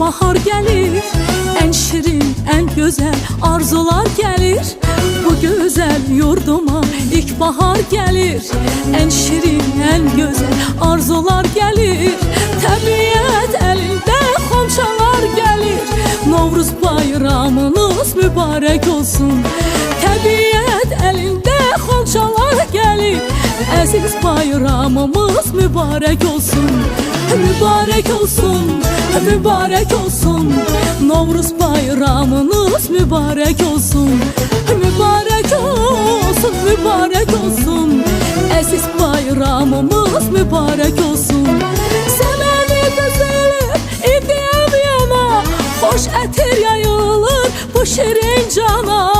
bahar gelir. En şirin, en güzel arzular gelir. Bu güzel yurduma ilk bahar gelir. En şirin, en güzel arzular gelir. Tabiat elinde komşalar gelir. Novruz bayramınız mübarek olsun. Tabiat elinde komşalar gelir. Aziz bayramımız mübarek olsun Mübarek olsun, mübarek olsun. Novruz bayramınız mübarek olsun. Mübarek olsun, mübarek olsun. Aziz bayramımız mübarek olsun. Semeni düzülür, idiyem yana. Hoş etir yayılır bu şirin cana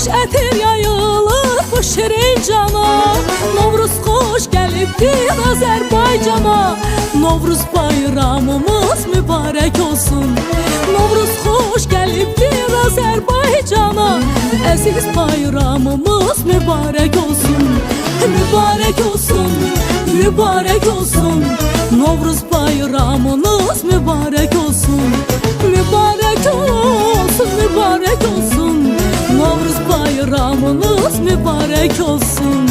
Hoş etir yayılır bu şirin cana Novruz hoş gelipdir Azerbaycana. Novruz bayramımız mübarek olsun. Novruz hoş gelipdir Azerbaycana. Aziz bayramımız mübarek olsun. Mübarek olsun, mübarek olsun. Novruz bayramınız mübarek olsun. Mübarek mübarek olsun